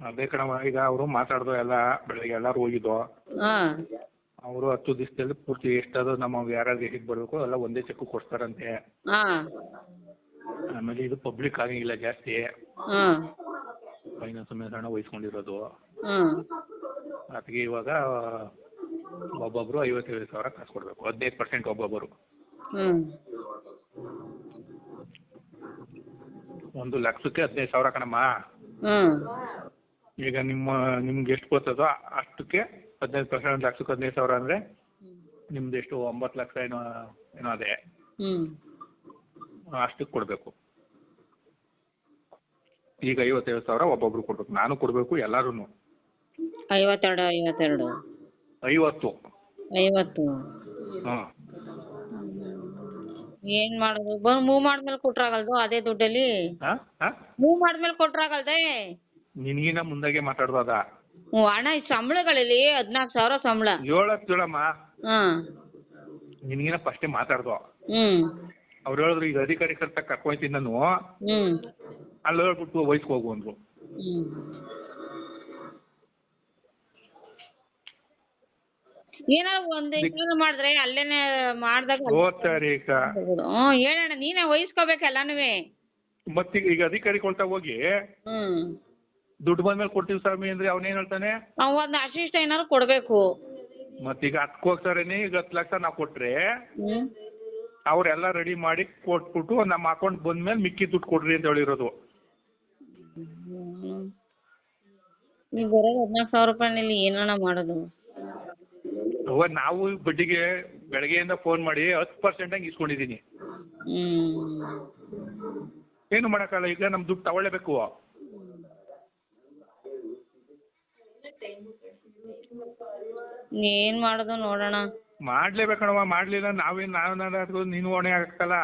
ಅದೇ ಕಣವ ಈಗ ಅವರು ಮಾತಾಡ್ದು ಎಲ್ಲ ಬೆಳಿಗ್ಗೆ ಎಲ್ಲರೂ ಹೋಗಿದ್ದು ಹಾಂ. ಅವರು ಹತ್ತು ದಿವಸದಲ್ಲಿ ಪೂರ್ತಿ ಎಷ್ಟಾದ್ರು ನಮ್ಮ ಯಾರ್ಯಾರು ಹೇಗೆ ಬರಬೇಕು ಎಲ್ಲ ಒಂದೇ ಚೆಕ್ ಕೊಡ್ತಾರಂತೆ ಹಾಂ. ಆಮೇಲೆ ಇದು ಪಬ್ಲಿಕ್ ಆಗಂಗಿಲ್ಲ ಜಾಸ್ತಿ. ಹಾಂ. ಫೈನಾನ್ಸ್ ಮೇಲೆ ಹಣ ವಹಿಸ್ಕೊಂಡಿರೋದು. ಹಾಂ. ಅದಕ್ಕೆ ಇವಾಗ ಒಬ್ಬೊಬ್ಬರು ಐವತ್ತೈದು ಸಾವಿರ ಕಾಸು ಕೊಡ್ಬೇಕು ಹದಿನೈದು ಪರ್ಸೆಂಟ್ ಒಬ್ಬೊಬ್ಬರು ಹ್ಞೂ ಒಂದು ಲಕ್ಷಕ್ಕೆ ಹದಿನೈದು ಸಾವಿರ ಕಣಮ್ಮ. ಹ್ಞೂ ಈಗ ನಿಮ್ಮ ನಿಮ್ಗೆ ಎಷ್ಟು ಬರ್ತದೋ ಅಷ್ಟಕ್ಕೆ ಹದಿನೈದು ಪರ್ಸೆಂಟ್ ಒಂದು ಲಕ್ಷಕ್ಕೆ ಹದಿನೈದು ಸಾವಿರ ಅಂದ್ರೆ ನಿಮ್ದು ಎಷ್ಟು ಒಂಬತ್ತು ಲಕ್ಷ ಏನೋ ಏನೋ ಅದೇ. ಹ್ಞೂ ಅಷ್ಟಕ್ಕೆ ಕೊಡಬೇಕು. ಈಗ ಐವತ್ತೈದು ಸಾವಿರ ಒಬ್ಬೊಬ್ರು ಕೊಡ್ಬೇಕು. ನಾನು ಕೊಡಬೇಕು ಎಲ್ಲರೂ ಐವತ್ತೆರಡು ಐವತ್ತೆರಡು. ಐವತ್ತು. ಐವತ್ತು. ಹಾಂ. ಏನು ಮಾಡೋದು? ಬಂದು ಮೂವ್ ಮಾಡಿದ್ಮೇಲೆ ಕೊಟ್ರಾಗಲ್ದು ಅದೇ ದುಡ್ಡಲ್ಲಿ? ಹಾಂ ಹಾಂ. ಮೂವ್ ಮಾಡಿದ್ಮೇಲೆ ಕೊಟ್ರಾಗಲ್ದೆ? ನಿನಗಿನ ಮುಂದಾಗೆ ಮಾತಾಡ್ಬೋದ? ಹ್ಞೂ ಅಣ್ಣ ಈ ಸಂಬಳಗಳಲ್ಲಿ ಹದಿನಾಲ್ಕು ಸಾವಿರ ಸಂಬಳ. ಏಳತ್ತು ಹೇಳಮ್ಮ ಹಾಂ. ನಿನಗಿನ ಫಸ್ಟೇ ಮಾತಾಡ್ದು. ಹ್ಞೂ. ಅವ್ರು ಹೇಳಿದ್ರು ಈಗ ಅಧಿಕಾರಿ ಕರ್ತ ಕರ್ಕೊಂತೀನಿ ನಾನು. ಹ್ಞೂ. ಅಲ್ಲಿ ಹೇಳ್ಬಿಟ್ಟು ವಯಸ್ಸಿಗೆ ಹೋಗು ಅಂದ್ರು. ಹ್ಞೂ. ಏನಾದ್ರು ಒಂದು ಏನಾದ್ರು ಮಾಡಿದ್ರೆ ಅಲ್ಲೇನೆ ಮಾಡಿದಾಗ ಓದ್ತಾರೆ ಈಗ. ಹ್ಞೂ ಹೇಳಣ್ಣ ನೀನೇ ವಹಿಸ್ಕೋಬೇಕು ಎಲ್ಲಾನು ಮತ್ತೀಗ ಈಗ ಅಧಿಕಾರಿ ಕೊಳ್ತಾ ಹೋಗಿ ಹ್ಞೂ. ದುಡ್ಡು ಬಂದ್ಮೇಲೆ ಕೊಡ್ತೀವಿ ಸ್ವಾಮಿ ಅಂದ್ರೆ ಅವನೇನ್ ಹೇಳ್ತಾನೆ? ಏನಾದ್ರು ಕೊಡ್ಬೇಕು. ಏನಾದ್ರು ಕೊಡ್ಬೇಕು ಮತ್ತೀಗ ಹತ್ಕೋಗ್ತಾರೇನೆ ಈಗ ಹತ್ತು ಲಕ್ಷ ನಾವು ಕೊಟ್ರೆ ಅವ್ರೆಲ್ಲ ಅವರೆಲ್ಲ ರೆಡಿ ಮಾಡಿ ಕೊಟ್ಬಿಟ್ಟು ನಮ್ಮ ಅಕೌಂಟ್ ಬಂದ್ಮೇಲೆ ಮಿಕ್ಕಿ ದುಡ್ಡು ಕೊಡ್ರಿ ಅಂತ ಹೇಳಿರೋದು. ಈಗ ಬರೋದು ಹದಿನಾಲ್ಕು ಸಾವಿರ ರೂಪಾಯಿನಲ್ಲಿ ಏನಣ್ಣ ಮಾಡೋದು. ಅವ್ವ ನಾವು ಬಡ್ಡಿಗೆ ಬೆಳಗ್ಗೆಯಿಂದ ಫೋನ್ ಮಾಡಿ ಹತ್ತು ಪರ್ಸೆಂಟ್ ಹಂಗೆ ಇಸ್ಕೊಂಡಿದ್ದೀನಿ. ಏನು ಮಾಡೋಕ್ಕಲ್ಲ ಈಗ ನಮ್ಮ ದುಡ್ಡು ತಗೊಳ್ಳೇಬೇಕು. ಏನು ಮಾಡೋದು ನೋಡೋಣ. ಮಾಡ್ಲೇಬೇಕಣವ ಮಾಡ್ಲಿಲ್ಲ ನಾವೇನ್ ನಾವು ನೀನು ಹೊಣೆ ಆಗಕ್ಕಲ್ಲ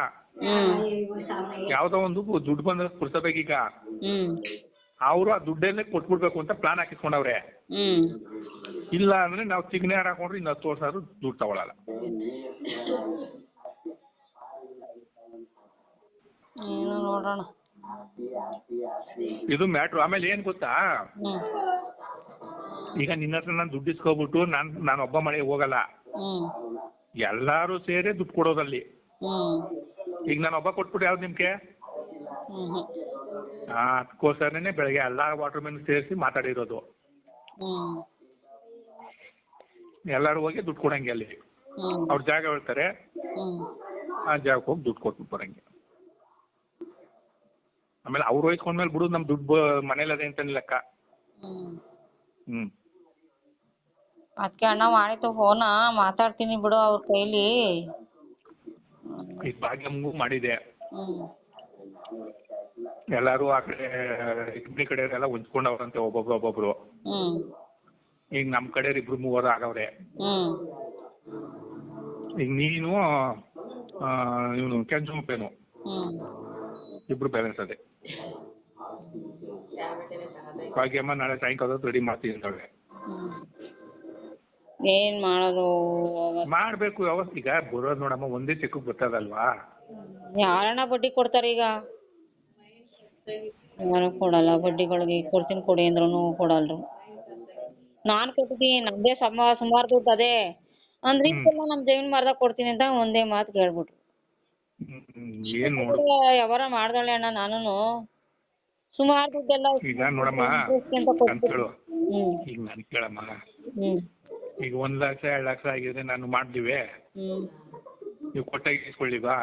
ಯಾವ್ದೋ ಯಾವುದೋ ಒಂದು ದುಡ್ಡು ಬಂದ್ರೆ ಕುಡ್ಸಬೇಕೀಗ ಹ್ಞೂ ಅವರು ಆ ದುಡ್ಡೇನೆ ಕೊಟ್ಬಿಡ್ಬೇಕು ಅಂತ ಪ್ಲಾನ್ ಹಾಕಿಸ್ಕೊಂಡವ್ರೆ. ಇಲ್ಲ ಅಂದ್ರೆ ನಾವು ಚಿಗ್ನೆ ಹಾರ ಹಾಕೊಂಡ್ರೆ ಇನ್ನು ಹತ್ತು ವರ್ಷ ಆದ್ರೂ ದುಡ್ಡು ತಗೊಳಲ್ಲ. ಏನೋ ನೋಡೋಣ. ಇದು ಮ್ಯಾಟ್ರು. ಆಮೇಲೆ ಏನ್ ಗೊತ್ತಾ? ಈಗ ನಿನ್ನ ಹತ್ರ ನಾನು ದುಡ್ಡು ಇಸ್ಕೊಬಿಟ್ಟು ನಾನು ನಾನು ಒಬ್ಬ ಮಳೆ ಹೋಗಲ್ಲ. ಎಲ್ಲಾರು ಎಲ್ಲರೂ ಸೇರಿ ದುಡ್ಡು ಕೊಡೋದಲ್ಲಿ ಹ್ಮ್. ಈಗ ನಾನು ಒಬ್ಬ ಕೊಟ್ಬಿಟ್ಟು ಯಾವ್ದು ನಿಮ್ಗೆ? ಹ್ಮ್. ಅದಕ್ಕೋಸ್ಕರನೇ ಬೆಳಗ್ಗೆ ಎಲ್ಲ ವಾಟರ್ ಮೆನ್ ಸೇರಿಸಿ ಮಾತಾಡಿರೋದು. ಎಲ್ಲಾರು ಎಲ್ಲರೂ ಹೋಗಿ ದುಡ್ಡು ಕೊಡಂಗೆ ಅಲ್ಲಿ. ಅವ್ರ ಜಾಗ ಹೇಳ್ತಾರೆ. ಆ ಜಾಗಕ್ಕೆ ಹೋಗಿ ದುಡ್ಡು ಕೊಟ್ಬಿಟ್ಟು ಬರಂಗೆ. ಆಮೇಲೆ ಅವ್ರು ಹೋಯ್ಕೊಂಡ್ಮೇಲೆ ಬಿಡುದು ನಮ್ಮ ದುಡ್ಡು ಮನೇಲಿ ಅದೇ ಅಂತ ಲೆಕ್ಕ. ಹ್ಮ್. ಹ್ಞೂ ಅದಕ್ಕೆ ಅಣ್ಣ ಮಾಡಿತು ಫೋನ ಮಾತಾಡ್ತೀನಿ ಬಿಡು ಅವ್ರ ಕೈಲಿ. ಈ ಭಾಗ್ಯಮ್ಗೂ ಮಾಡಿದೆ. ಹ್ಞೂ ಎಲ್ಲರೂ ಆ ಕಡೆ ಇಬ್ಬರಿ ಕಡೆಯವರೆಲ್ಲ ಹೊಂಚ್ಕೊಂಡವ್ರಂತೆ ಒಬ್ಬೊಬ್ರು ಒಬ್ಬೊಬ್ರು. ಹ್ಞೂ ಈಗ ನಮ್ಮ ಕಡೆ ಇಬ್ರು ಮೂವರು ಆಗವ್ರೆ. ಹ್ಞೂ ಈಗ ನೀನು ಇವನು ಕೆಂಚುಮಪ್ಪೇನು. ಹ್ಞೂ ಇಬ್ರು ಬ್ಯಾಲೆನ್ಸ್ ಅದೇ. ಭಾಗ್ಯಮ್ಮ ನಾಳೆ ಸಾಯಂಕಾಲ ರೆಡಿ ಮಾಡ್ತೀನಿ ಅಂತವಳೆ. ಏನು ಮಾಡೋದು ಮಾಡಬೇಕು ಈಗ ಬರೋದು ನೋಡಮ್ಮ ಒಂದೇ ಚೆಕ್ ಬರ್ತದಲ್ವಾ? ಯಾರಣ್ಣ ಬಡ್ಡಿ ಕೊಡ್ತಾರೆ ಈಗ? ಯಾರು ಕೊಡಲ್ಲ ಬಡ್ಡಿಗಳಿಗೆ ಈಗ ಕೊಡ್ತೀನಿ ಕೊಡಿ ಅಂದ್ರೂ ಕೊಡಲ್ರು. ನಾನ್ ಕೊಟ್ಟಿದ್ದೀನಿ ನಮ್ಮದೇ ಸಮ ಸುಮಾರು ದುಡ್ಡು ಅದೇ. ಅಂದ್ರೆ ನಮ್ ನಮ್ಮ ಜಮೀನು ಮಾರ್ದಾಗ ಕೊಡ್ತೀನಿ ಅಂತ ಒಂದೇ ಮಾತು ಕೇಳ್ಬಿಟ್ರು. ಏನು ನೋಡು ವ್ಯವಹಾರ ಮಾಡ್ದಾಳೆ ಅಣ್ಣ ನಾನು ಸುಮಾರು ದುಡ್ಡೆಲ್ಲ ಈಗ ನೋಡಮ್ಮ ಅಂತ ಈಗ ನಾನು ಕೇಳಮ್ಮ. ಹ್ಞೂ ಈಗ ಒಂದ್ ಲಕ್ಷ ಎರಡು ಲಕ್ಷ ಆಗಿದ್ರೆ ನಾನು ಮಾಡ್ತೀವಿ. ಹ್ಞೂ ನೀವು ಕೊಟ್ಟಾಗ ಇಸ್ಕೊಳ್ಳಿವಾ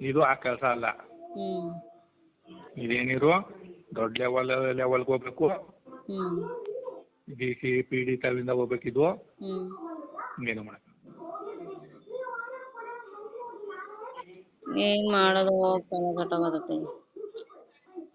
ಇದು ಆ ಕೆಲಸ ಅಲ್ಲ. ಹ್ಞೂ ಇದೇನಿರು ದೊಡ್ಡ ಲೆವೆಲ್ ಲೆವೆಲ್ಗೆ ಹೋಗ್ಬೇಕು. ಹ್ಞೂ ಡಿ ಸಿ ಪಿ ಡಿ ತವಿಂದ ಹೋಗ್ಬೇಕಿದು ಹ್ಞೂ ಏನು ಮಾಡ ಏನು ಮಾಡೋದು? ತಲೆ ಕೆಟ್ಟೋಗತ್ತೆ.